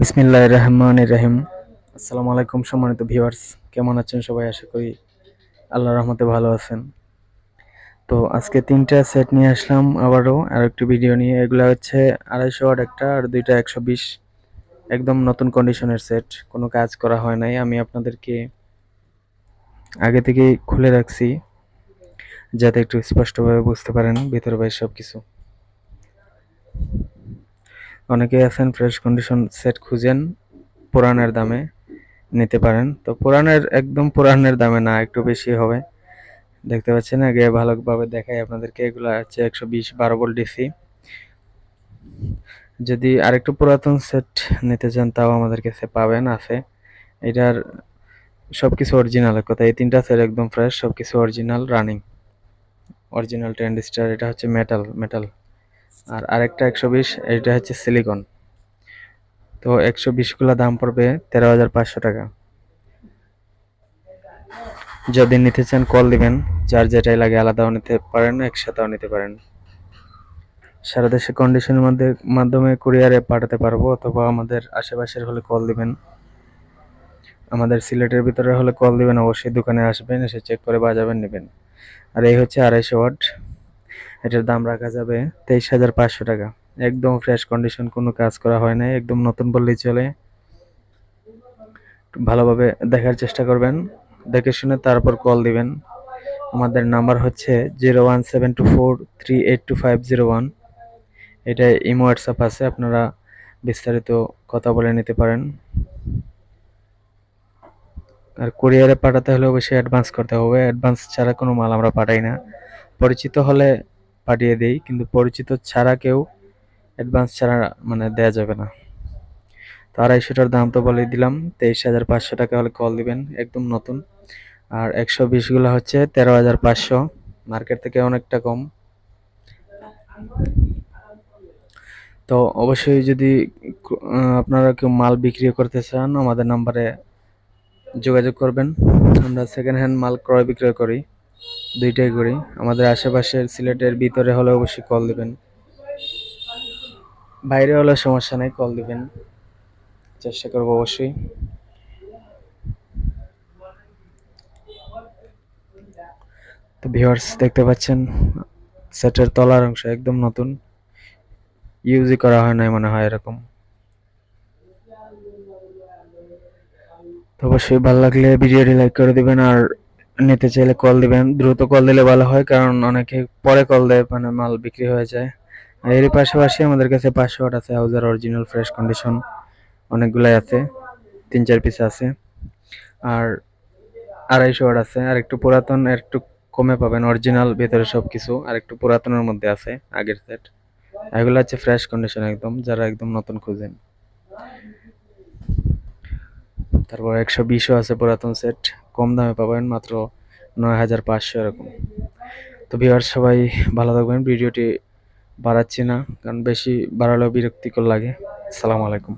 বিসমিল্লাহ রহমান রহিম। আসসালামু আলাইকুম সম্মানিত ভিউয়ার্স, কেমন আছেন সবাই? আশা করি আল্লাহ রহমতে ভালো আছেন। তো আজকে তিনটা সেট নিয়ে আসলাম, আবারও আর একটি ভিডিও নিয়ে। এগুলো হচ্ছে আড়াইশো ওয়াট একটা, আর দুইটা একশো বিশ। একদম নতুন কন্ডিশনের সেট, কোনো কাজ করা হয় নাই। আমি আপনাদেরকে আগে থেকেই খুলে রাখছি, যাতে একটু স্পষ্টভাবে বুঝতে পারেন, ভিতরে বাইরে সব কিছু অনেকেই আছেন ফ্রেশ কন্ডিশন সেট খুঁজেন, পুরানের দামে নিতে পারেন। তো পুরানের, একদম পুরানের দামে না, একটু বেশি হবে। দেখতে পাচ্ছেন, আগে ভালোভাবে দেখাই আপনাদেরকে, এগুলো হচ্ছে একশো বিশ বারো ভোল্ট ডিসি যদি আরেকটু পুরাতন সেট নিতে চান, তাও আমাদের কাছে পাবেন, আছে। এটার সব কিছু অরিজিনাল কথা, এই তিনটা সেট একদম ফ্রেশ সব কিছু অরিজিনাল রানিং অরিজিনাল ট্রেন্ডিস্টার এটা হচ্ছে মেটাল মেটাল আর আরেকটা একশো বিশ এটা হচ্ছে সিলিকন তো একশো বিশগুলো দাম পড়বে তেরো হাজার পাঁচশো টাকা। যদি নিতে চান কল দিবেন। যার যেটাই লাগে আলাদাও নিতে পারেন, একসাথেও নিতে পারেন। সারা দেশে কন্ডিশনের মধ্যে মাধ্যমে কুরিয়ারে পাঠাতে পারব, অথবা আমাদের আশেপাশের হলে কল দিবেন। আমাদের সিলেটের ভিতরে হলে কল দিবেন, অবশ্যই দোকানে আসবেন, এসে চেক করে বাজাবেন নেবেন। আর এই হচ্ছে আড়াইশো ওয়াট। এটার দাম রাখা যাবে তেইশ হাজার পাঁচশো টাকা। একদম ফ্রেশ কন্ডিশন কোনো কাজ করা হয় নাই, একদম নতুন বললেই চলে। ভালোভাবে দেখার চেষ্টা করবেন, দেখে শুনে তারপর কল দিবেন। আমাদের নাম্বার হচ্ছে zero one seven two four three eight two five zero one এটা ইমো হোয়াটসঅ্যাপ আছে, আপনারা বিস্তারিত কথা বলে নিতে পারেন। আর কুরিয়ারে পাঠাতে হলে অবশ্যই অ্যাডভান্স করতে হবে অ্যাডভান্স ছাড়া কোনো মাল আমরা পাঠাই না। পরিচিত হলে পাঠিয়ে দিই, কিন্তু পরিচিত ছাড়া কেউ অ্যাডভান্স ছাড়া মানে দেয়া যাবে না। তো আড়াইশোটার দাম তো বলে দিলাম তেইশ হাজার পাঁচশো টাকা হলে কল দিবেন, একদম নতুন। আর একশো বিশগুলো হচ্ছে তেরো হাজার পাঁচশো মার্কেট থেকে অনেকটা কম। তো অবশ্যই যদি আপনারা কেউ মাল বিক্রি করতে চান, আমাদের নাম্বারে যোগাযোগ করবেন। আমরা সেকেন্ড হ্যান্ড মাল ক্রয় বিক্রয় করি। দুইটাই করি। আমাদের আশেপাশের সিলেটের ভিতরে হলে অবশ্যই কল দিবেন। বাইরে হলে সমস্যা নেই কল দিবেন। চেষ্টা করব অবশ্যই। তো ভিউয়ার্স দেখতে পাচ্ছেন, সেটের তলার অংশ একদম নতুন। ইউজই করা হয় নাই মনে হয় এরকম। তো অবশ্যই ভালো লাগলে ভিডিওটি লাইক করে দিবেন আর নিতে চাইলে কল দিবেন। দ্রুত কল দিলে ভালো হয়, কারণ অনেকে পরে কল দেয় মানে মাল বিক্রি হয়ে যায়। আর এর পাশাপাশি আমাদের কাছে পাঁচশো ওয়াট আছে হাউজার অরিজিনাল ফ্রেশ কন্ডিশন অনেকগুলাই আছে, তিন চার পিস আছে। আর আড়াইশো ওয়াট আছে, আর একটু পুরাতন একটু কমে পাবেন অরিজিনাল ভেতরে সব কিছু আর একটু পুরাতনের মধ্যে আছে, আগের সেট এগুলো হচ্ছে ফ্রেশ কন্ডিশন একদম, যারা একদম নতুন খুঁজেন। তারপর একশো বিশও আছে পুরাতন সেট। কম দামে পাবেন মাত্র নয় হাজার পাঁচশো এরকম। তো ভিওয়ার সবাই ভালো থাকবেন, ভিডিওটি বাড়াচ্ছি না, কারণ বেশি বাড়ালেও বিরক্তিকর লাগে। সালাম আলাইকুম।